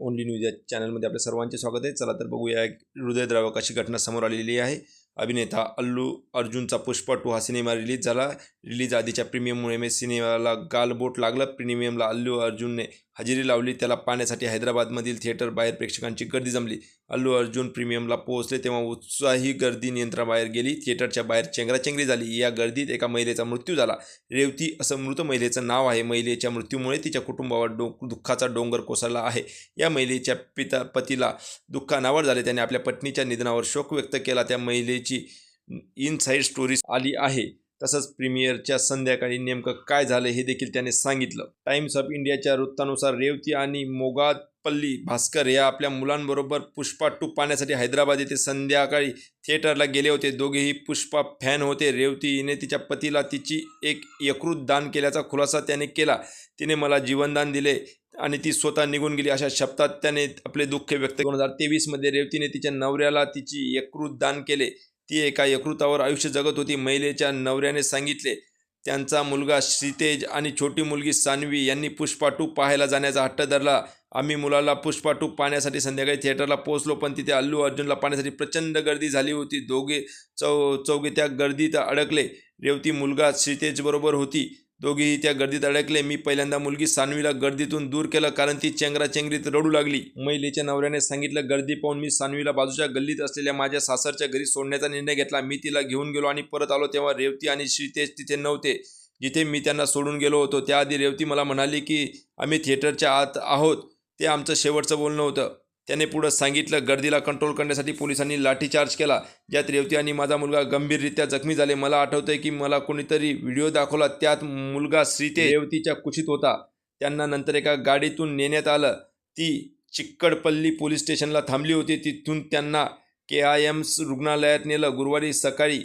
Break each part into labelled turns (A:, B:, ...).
A: Only news या चॅनलमध्ये आपल्या सर्वांचे स्वागत आहे. चला तर बघूया एक हृदयद्रावक अशी घटना समोर आलेली आहे. अभिनेता अल्लू अर्जुनचा पुष्पा टू हा सिनेमा रिलीज झाला. रिलीज आधीच्या प्रीमियममुळे सिनेमाला गालबोट लागलं. प्रीमियमला अल्लू अर्जुनने हजेरी लावली. त्याला पाहण्यासाठी हैदराबादमधील थिएटर बाहेर प्रेक्षकांची गर्दी जमली. अल्लू अर्जुन प्रीमियमला पोहोचले तेव्हा उत्साही गर्दी नियंत्रणाबाहेर गेली. थिएटरच्या बाहेर चेंगराचेंगरी झाली. या गर्दीत एका महिलेचा मृत्यू झाला. रेवती असं मृत महिलेचं नाव आहे. महिलेच्या मृत्यूमुळे तिच्या कुटुंबावर डो दुःखाचा डोंगर कोसळला आहे. या महिलेच्या पिता पतीला दुःखानावर झाले. त्याने आपल्या पत्नीच्या निधनावर शोक व्यक्त केला. त्या महिलेची इनसाईड स्टोरी आली आहे. तसंच प्रीमियरच्या संध्याकाळी नेमकं काय झालं हे देखील त्याने सांगितलं. टाइम्स ऑफ इंडियाच्या वृत्तानुसार रेवती आणि मोगापल्ली भास्कर या आपल्या मुलांबरोबर पुष्पा टू पाहण्यासाठी हैदराबाद येथे संध्याकाळी थिएटरला गेले होते. दोघेही पुष्पा फॅन होते. रेवती हिने तिच्या पतीला तिची एक यकृत दान केल्याचा खुलासा त्याने केला. तिने मला जीवनदान दिले आणि ती स्वतः निघून गेली. अशा शब्दात त्याने आपले दुःख व्यक्त दोन हजार तेवीसमध्ये रेवतीने तिच्या नवऱ्याला तिची यकृत दान केले. ती एका यकृतावर आयुष्य जगत होती. महिलेच्या नवऱ्याने सांगितले त्यांचा मुलगा श्रीतेज आणि छोटी मुलगी सान्वी यांनी पुष्पा टू पाहायला जाण्याचा हट्ट धरला. आम्ही मुलाला पुष्पा टू पाहण्यासाठी संध्याकाळी थिएटरला पोहोचलो पण तिथे अल्लू अर्जुनला पाहण्यासाठी प्रचंड गर्दी झाली होती. दोघे चौ चौघे त्या गर्दीत अडकले. रेवती मुलगा श्रीतेजबरोबर होती. दोघेही त्या गर्दीत अडकले. मी पहिल्यांदा मुलगी सानवीला गर्दीतून दूर केलं कारण ती चेंगराचेंगरीत रडू लागली. महिलेच्या नवऱ्याने सांगितलं गर्दी पाहून मी सानवीला बाजूच्या गल्लीत असलेल्या माझ्या सासरच्या घरी सोडण्याचा निर्णय घेतला. मी तिला घेऊन गेलो आणि परत आलो तेव्हा रेवती आणि श्रीतेज तिथे नव्हते जिथे मी त्यांना सोडून गेलो होतो. त्याआधी रेवती मला म्हणाली की आम्ही थिएटरच्या आत आहोत. ते आमचं शेवटचं बोलणं होतं. त्याने पुढं सांगितलं गर्दीला कंट्रोल करण्यासाठी पोलिसांनी लाठीचार्ज केला. ज्यात रेवती आणि माझा मुलगा गंभीररित्या जखमी झाले. मला आठवतंय की मला कोणीतरी व्हिडिओ दाखवला. त्यात मुलगा श्रीते रेवतीच्या कुशीत होता. त्यांना नंतर एका गाडीतून नेण्यात आलं. ती चिक्कडपल्ली पोलीस स्टेशनला थांबली होती. तिथून त्यांना के आय एम्स रुग्णालयात नेलं. गुरुवारी सकाळी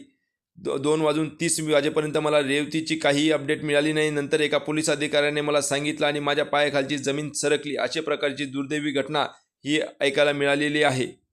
A: दो दोन वाजून तीस वाजेपर्यंत मला रेवतीची काहीही अपडेट मिळाली नाही. नंतर एका पोलीस अधिकाऱ्याने मला सांगितलं आणि माझ्या पायाखालची जमीन सरकली. अशा प्रकारची दुर्दैवी घटना ही ऐकायला मिळालेली आहे.